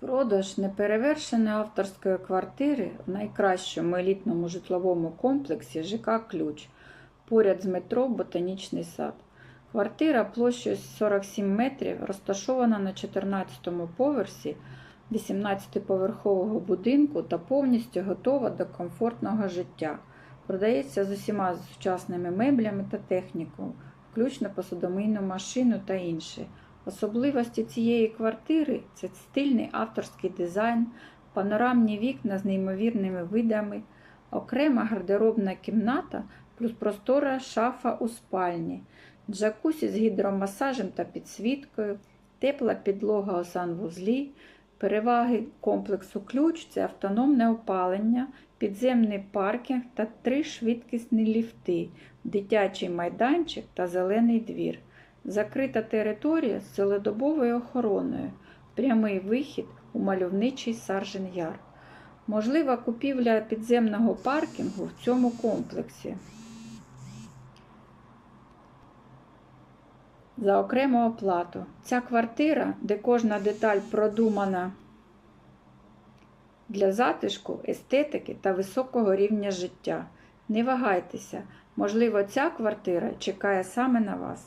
Продаж неперевершеної авторської квартири в найкращому елітному житловому комплексі ЖК Ключ поряд з метро Ботанічний сад. Квартира площею 47 метрів розташована на 14-му поверсі 18-поверхового будинку та повністю готова до комфортного життя. Продається з усіма сучасними меблями та технікою, включно посудомийну машину та інше. Особливості цієї квартири це стильний авторський дизайн, панорамні вікна з неймовірними видами, окрема гардеробна кімната плюс простора шафа у спальні, джакусі з гідромасажем та підсвіткою, тепла підлога у санвузлі. Переваги комплексу ключ це автономне опалення, підземний паркінг та три швидкісні ліфти, дитячий майданчик та зелений двір. Закрита територія з цілодобовою охороною, прямий вихід у мальовничий Саржен Яр. Можлива купівля підземного паркінгу в цьому комплексі. За окрему оплату. Ця квартира, де кожна деталь продумана для затишку, естетики та високого рівня життя. Не вагайтеся, можливо, ця квартира чекає саме на вас.